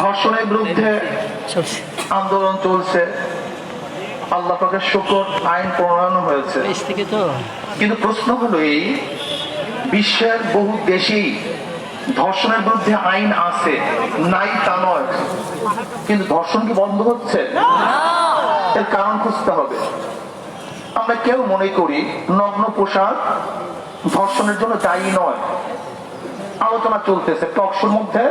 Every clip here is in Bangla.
ধর্ষণের বিরুদ্ধে আন্দোলন চলছে। আল্লাহ পাকের শুকর আইন প্রণয়ন হয়েছে। কিন্তু প্রশ্ন হলো এই বিশ্বের বহু দেশেই ধর্ষণের বিরুদ্ধে আইন আছে নাই তা নয়। কিন্তু ধর্ষণ কি বন্ধ হচ্ছে? এর কারণ খুঁজতে হবে। আমরা কেউ মনে করি নগ্ন পোশাক ধর্ষণের জন্য দায়ী নয়। আলোচনা চলতেছে, টকশোর মধ্যে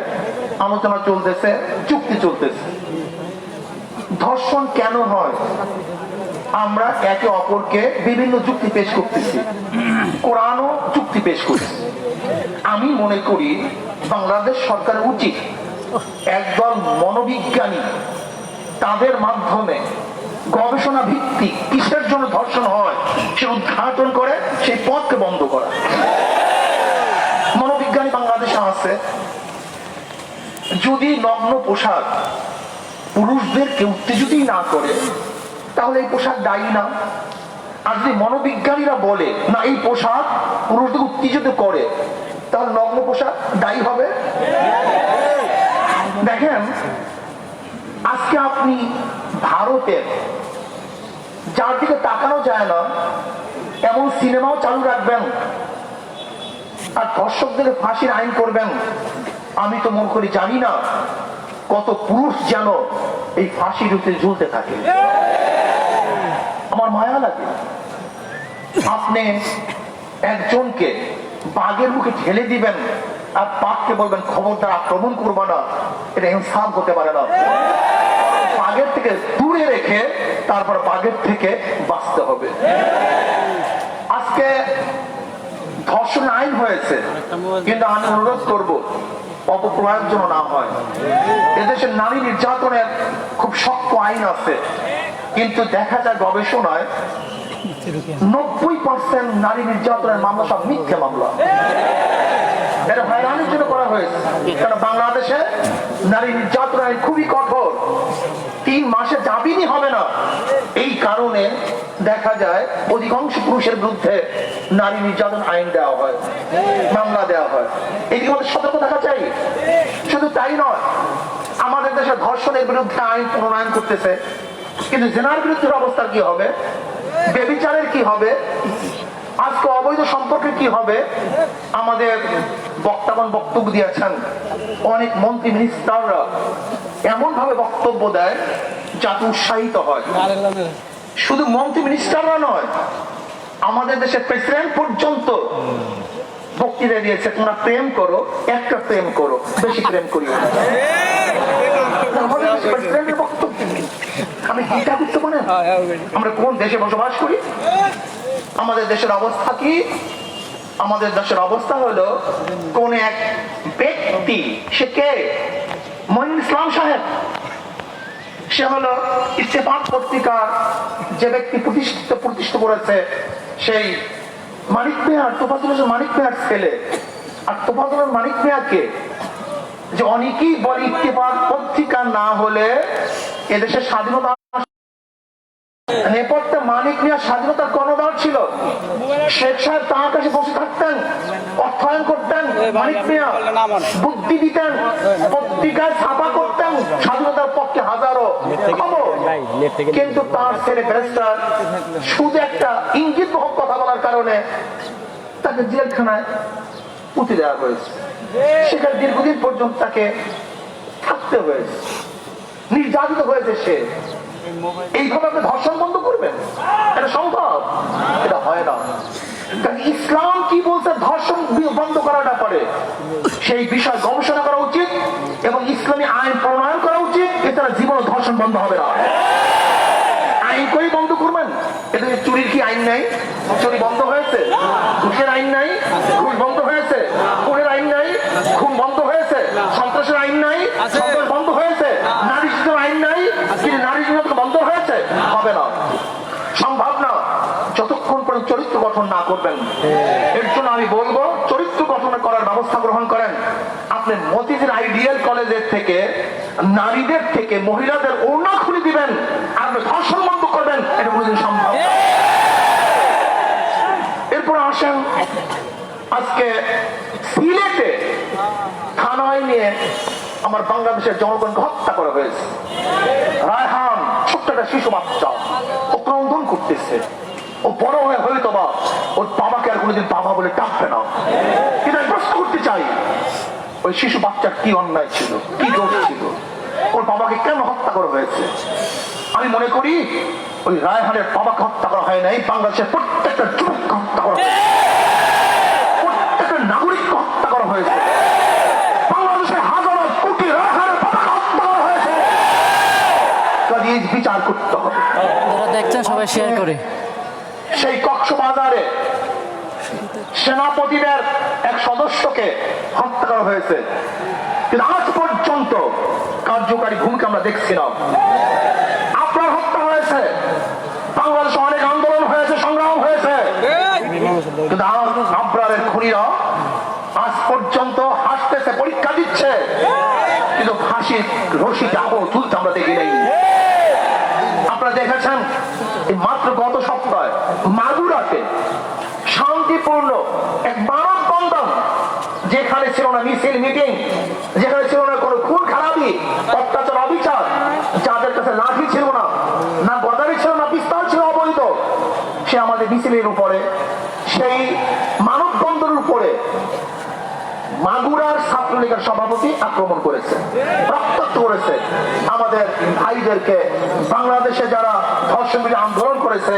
আলোচনা চলতেছে, চুক্তি চলতেছে। ধর্ষণ কেন হয়? আমরা একে অপরকে বিভিন্ন যুক্তি পেশ করতেছি। কোরআনও যুক্তি পেশ করছে। আমি মনে করি বাংলাদেশ সরকারের উচিত একদল মনোবিজ্ঞানী তাদের মাধ্যমে গবেষণা ভিত্তিক কিসের জন্য ধর্ষণ হয়, সে উদ্ঘাটন করে সেই পথকে বন্ধ করা। আছে। যদি নগ্ন পোশাক পুরুষদেরকে উত্তেজিতই না করে, তাহলে এই পোশাক দায়ী না। আর যদি মনোবিজ্ঞানীরা বলে, না, এই পোশাক পুরুষদের উত্তেজিত করে, তাহলে নগ্ন পোশাক দায়ী হবে? দেখেন, আজকে আপনি ভারতের, যার দিকে তাকানো যায় না, এমন সিনেমাও চালু রাখবেন। আর দর্শকদের ফাঁসির আইন করবেন। আমি তো মন করি জানি না কত পুরুষ যেন এই ফাঁসির উপরে ঝুলতে থাকে। আমার মায়া লাগে। আপনি একজনকে বাঘের মুখে ঠেলে দিবেন আর বাঘকে বলবেন, খবরদার, আক্রমণ করব না। এটা ইনসাফ হতে পারে না। বাঘের থেকে দূরে রেখে তারপর বাঘের থেকে বাঁচতে হবে। আজকে ধর্ষণ আইন হয়েছে। কিন্তু আমি অনুরোধ করব অপপ্রয়োগ যেন না হয়। এদেশে নারী নির্যাতনের খুব শক্ত আইন আছে। কিন্তু দেখা যায় গবেষণায় নব্বই পার্সেন্ট নারী নির্যাতনের মামলা সব মিথ্যে মামলা। এটা হয়রানির জন্য করা হয়েছে। কারণ বাংলাদেশে নারী নির্যাতন খুবই কঠোর। তিন মাসে জামিনই হবে না। এই কারণে দেখা যায় অধিকাংশ পুরুষের বিরুদ্ধে নারী নির্যাতন আইন দেওয়া হয়, মামলা দেওয়া হয়। এদিকে আমাদের সতর্ক থাকা চাই। শুধু তাই নয়, আমাদের দেশে ধর্ষণের বিরুদ্ধে আইন প্রণয়ন করতেছে। কিন্তু জেনার বিরুদ্ধে অবস্থা কি হবে? বেবিচারের কি হবে? আজকে অবৈধ সম্পর্কে কি হবে? আমাদের বক্তাগণ বক্তব্য দিয়েছেন। অনেক মন্ত্রী মিনিস্টাররা এমন ভাবে বক্তব্য দেয় যাতে উৎসাহিত হয়। শুধু মন্ত্রী মিনিস্টাররা নয়, আমাদের দেশের প্রেসিডেন্ট পর্যন্ত বক্তৃতা দিয়েছে, তোমরা প্রেম করো, একটা প্রেম করো, বেশি প্রেম আমরা কোন দেশে বসবাস করি? আমাদের দেশের অবস্থা কি? আমাদের দেশের অবস্থা হলো কোন এক ব্যক্তি, সে কে? ইসলাম সাহেব, সে হলো ইস্তেফাক পত্রিকার যে ব্যক্তি প্রতিষ্ঠিত প্রতিষ্ঠিত করেছে, সেই মানিক মেয়ার তোফাজুল মানিক মেয়ার ছেলে। আর তোফাজুল মানিক মেয়ারকে যে অনেকেই বলে ইত্তেফাক পত্রিকা না হলে এদেশের স্বাধীনতা নেপথ্যে মানিক মিয়া স্বাধীনতার কর্ণধার ছিল। শেখ সাহেব তার কাছে বসে থাকতেন, অর্থায়ন করতেন, মানিক মিয়া বুদ্ধি দিতেন পত্রিকায় ছাপা করতেন স্বাধীনতার পক্ষে হাজারো কিন্তু তার ছেলে ব্যারিস্টার শুধু একটা ইঙ্গিত বহক কথা বলার কারণে তাকে জেলখানায় পুঁতে দেওয়া হয়েছে। সেখানে দীর্ঘদিন পর্যন্ত তাকে থাকতে হয়েছে। নির্যাতিত হয়েছে সে। এইভাবে আপনি ধর্ষণ বন্ধ করবেন? এটা সম্ভব? এটা হয় না। ইসলাম কি বলছে? ধর্ষণ বন্ধ করাটা ব্যাপারে। সেই বিষয় গবেষণা করা উচিত এবং ইসলামী আইন প্রণয়ন করা উচিত এছাড়া জীবন ধর্ষণ বন্ধ হবে না। আইন করে বন্ধ করবেন? এদের চুরির কি আইন নাই? চুরি বন্ধ হয়েছে? ঘুষের আইন নাই? ঘুষ বন্ধ হয়েছে? খুনের আইন নাই? খুন বন্ধ হয়েছে? সন্ত্রাসের আইন নাই? সন্ত্রাস বন্ধ হয়েছে? নারী শিশুর আইন নাই? কিন্তু নারী শিশু বন্ধ হয়েছে? হবে না। সম্ভব না। যতক্ষণ পর্যন্ত চরিত্র গঠন না করবেন এর জন্য আমি বলব চরিত্র গঠন করার ব্যবস্থা আপনি আইডিয়াল কলেজের থেকে নারীদের থেকে মহিলাদের খুলে দিবেন করবেন? এটা কোনোদিন সম্ভব এরপর আসেন, আজকে সিলেটে থানায় নিয়ে আমার বাংলাদেশের জনগণকে হত্যা করা হয়েছে। রায়হান, ছোট্ট একটা শিশু বাচ্চা, ও ক্রন্দন করতেছে। ও বড় হয়ে হয়তো বা ওর বাবাকে আর কোনোদিন বাবা বলে ডাকবে না। কিন্তু আমি প্রশ্ন করতে চাই ওই শিশু বাচ্চার কি অন্যায় ছিল? কি দোষ ছিল? ওর বাবাকে কেন হত্যা করা হয়েছে? আমি মনে করি ওই রায়হানের বাবাকে হত্যা করা হয় নাই বাংলাদেশের প্রত্যেকটা যুবককে হত্যা করা হয়েছে। প্রত্যেকটা নাগরিককে হত্যা করা হয়েছে। বাংলাদেশের হাজারো কোটি রায়হানের বাবাকে হত্যা করা হয়েছে। কাজে বিচার করতে হবে। দেখছেন সবাই শেয়ার করে। সেই কক্সবাজারে সেনাপতিদের। এক সদস্যকে হত্যা করা হয়েছে। কিন্তু আজ পর্যন্ত কার্যকারী ভূমিকা আমরা দেখছি না। আপনার হত্যা হয়েছে। বাংলাদেশে অনেক আন্দোলন হয়েছে, সংগ্রাম হয়েছে। খুনিরা আজ পর্যন্ত হাসতেছে, পরীক্ষা দিচ্ছে। কিন্তু রশি যাব তুলতে আমরা দেখি নাই। আপনারা দেখেছেন মাত্র গত সপ্তাহে মাগুরাতে শান্তিপূর্ণ এক মানব বন্ধন। যেখানে ছিল না মিছিল, মিটিং, যেখানে ছিল না কোনো খুন, খারাপি, অত্যাচার, অবিচার, যাদের কাছে লাঠি ছিল না না গদারি ছিল, না পিস্তল ছিল, অবৈধ, সে আমাদের মিছিলের উপরে, সেই মানব বন্ধনের উপরে মাগুরার ছাত্রলীগের সভাপতি আক্রমণ করেছে, রক্তাক্ত করেছে। আমাদের ভাইদেরকে বাংলাদেশে যারা ধর্ষণ আন্দোলন করেছে,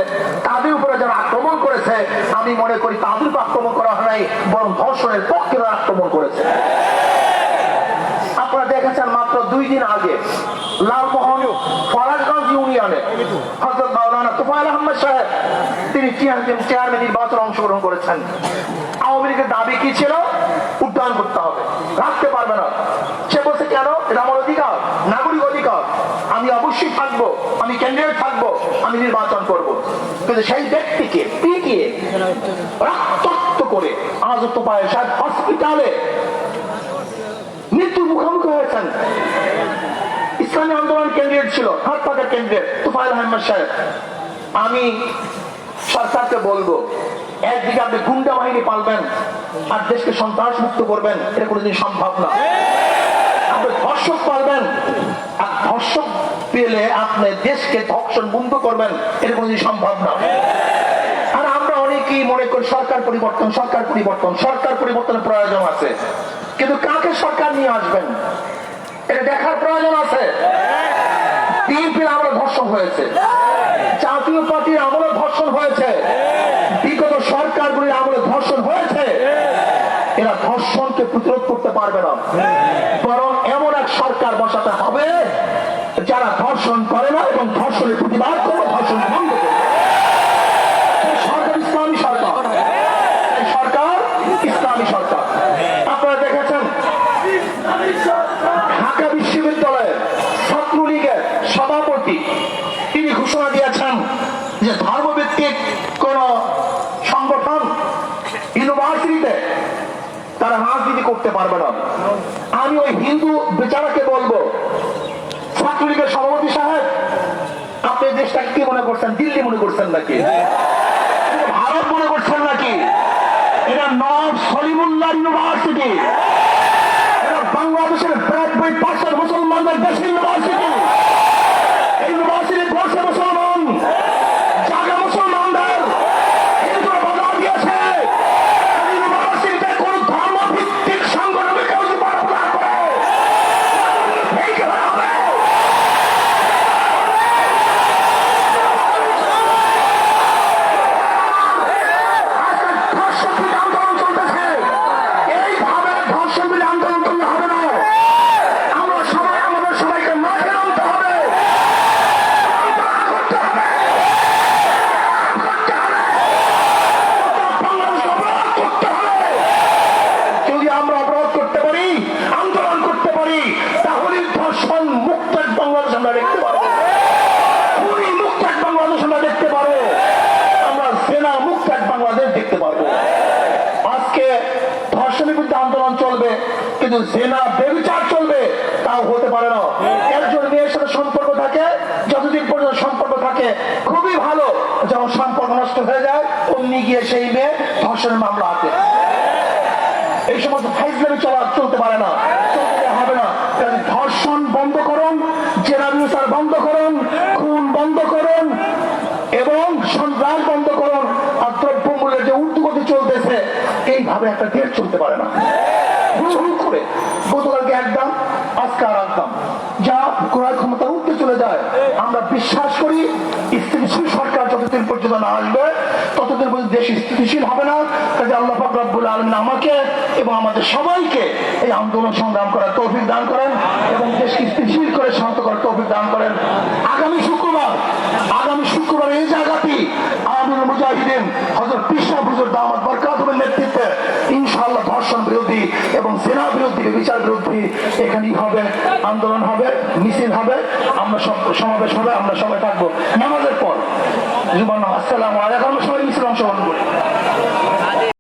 তাদের উপরে যারা আক্রমণ করেছে, আমি মনে করি তাদের আক্রমণ করা হয় নাই, বরং ধর্ষণের পক্ষে আক্রমণ করেছে। আপনারা দেখেছেন মাত্র দুই দিন আগে লালমোহন ফরাজগঞ্জ ইউনিয়নে হজরত মাওলানা তুফাইল আহমদ সাহেব, তিনি চেয়ারম্যান নির্বাচনে অংশগ্রহণ করেছেন। আওয়ামী লীগের দাবি কি ছিল? উদ্যান করতে হবে। রাখতে পারবে না। সে বলছে, কেন? এটা আমার অধিকার, নাগরিক অধিকার। আমি অবশ্যই থাকব, আমি ক্যান্ডিডেট থাকব, আমি নির্বাচন করব। কিন্তু সেই ব্যক্তিকে পিটিয়ে রক্তাক্ত করে আজ তোপায় সাহেব হসপিটালে মৃত্যুর মুখোমুখি হয়েছেন। ইসলামী আন্দোলন ক্যান্ডিডেট ছিল, হাত পাকার ক্যান্ডিডেট তুফাইল আহমদ সাহেব। আমি সরকারকে বলব, একদিকে আপনি গুন্ডা বাহিনী পালবেন আর দেশকে সন্ত্রাস মুক্ত করবেন, এটা কোনোদিন সম্ভব না। আপনি ধর্ষক পালবেন আর ধর্ষক পেলে আপনি দেশকে ধর্ষণ বন্ধ করবেন, এটা সম্ভব না। আর আমরা অনেকেই মনে করি সরকার পরিবর্তন সরকার পরিবর্তন, সরকার পরিবর্তনের প্রয়োজন আছে। কিন্তু কাকে সরকার নিয়ে আসবেন? এটা দেখার প্রয়োজন আছে। বিএনপির আমলে ধর্ষণ হয়েছে। জাতীয় পার্টির আমলে ধর্ষণ হয়েছে বিগত সরকারগুলির আমলে ধর্ষণ হয়েছে এরা ধর্ষণকে প্রতিরোধ করতে পারবে না। বরং এমন এক সরকার বসাতে হবে, যারা ধর্ষণ করে না এবং ধর্ষণের প্রতিবাদ করবে ধর্ষণ বন্ধ করে। সরকার ইসলামী সরকার। সরকার ইসলামী সরকার আপনারা দেখেছেন ঢাকা বিশ্ববিদ্যালয়ের ছাত্রলীগের সভাপতি তিনি ঘোষণা দিয়েছেন যে ধর্মভিত্তিক কোন সংগঠন ইউনিভার্সিটিতে তারা রাজনীতি করতে পারবে না। আমি ওই হিন্দু বেচারাকে বলব, ছাত্রলীগের সভাপতি সাহেব, আপনি দেশটাকে কি মনে করছেন? দিল্লি মনে করছেন নাকি? ভারত মনে করছেন নাকি? এটা নব সলিমুল্লাহ ইউনিভার্সিটি। এটা বাংলাদেশের ব্রাডওয়েট পার্সেন্ট মুসলমানদের দেশ ইউনিভার্সিটি। ধর্ষণ আন্দোলন করলে হবে না। আমরা সবাই, আমাদের সবাইকে মাঠে নামতে হবে। যদি আমরা অবরোধ করতে পারি, আন্দোলন করতে পারি, তাহলে ধর্ষণ মুক্ত এক বাংলাদেশ আমরা দেখতে পারব মুক্ত এক বাংলাদেশ আমরা দেখতে পারব আমরা সেনা মুক্ত এক বাংলাদেশ দেখতে পারব আজকে ধর্ষণের বিরুদ্ধে আন্দোলন কিন্তু সেনা বেবিচার চলবে, তাও হতে পারে না। একজন মেয়ের সাথে সম্পর্ক থাকে, যতদিন পর্যন্ত সম্পর্ক থাকে, খুবই ভালো। যখন সম্পর্ক নষ্ট হয়ে যায়, অমনি গিয়ে সেই মেয়ে ধর্ষণের মামলা হাতে এই সমস্ত ফাইজলামি চলা চলতে পারে না হবে না। কারণ বন্ধ করুন, খুন বন্ধ করুন, এবং সন্ত্রাস বন্ধ করুন। আর দ্রব্যমূল্যের যে ঊর্ধ্বগতি চলতেছে, এইভাবে একটা দেশ চলতে পারে না। হুড় করে গতকালকে এক আজকে আর এক যা ক্রয় ক্ষমতা উঠতে চলে যায়। আমরা বিশ্বাস করি, স্থিতিশীল সরকার যতদিন পর্যন্ত না আসবে, ততদিন পর্যন্ত দেশ স্থিতিশীল হবে না। কাজে আল্লাহ পাক রব্বুল আলমিন আমাকে এবং আমাদের সবাইকে এই আন্দোলন সংগ্রাম করার তৌফিক দান করেন এবং দেশকে স্থিতিশীল করে শান্ত করার তৌফিক দান করেন। আগামী শুক্রবার আগামী শুক্রবার এই জায়গাতেই আমির মুজাহিদিন হজরত কৃষ্ণ হুজুর দামাত বরকাতুমের নেতৃত্বে ইনশাআল্লাহ ধর্ষণ বিরোধী সেনা বিরোধী বিচার বিরোধী এখানেই হবে, আন্দোলন হবে, মিছিল হবে, আমরা সমাবেশ হবে, আমরা সবাই থাকব। নামাজের পর জুবান আসসালাম আলাইকুম, সবাই মিছিল অংশগ্রহণ করি।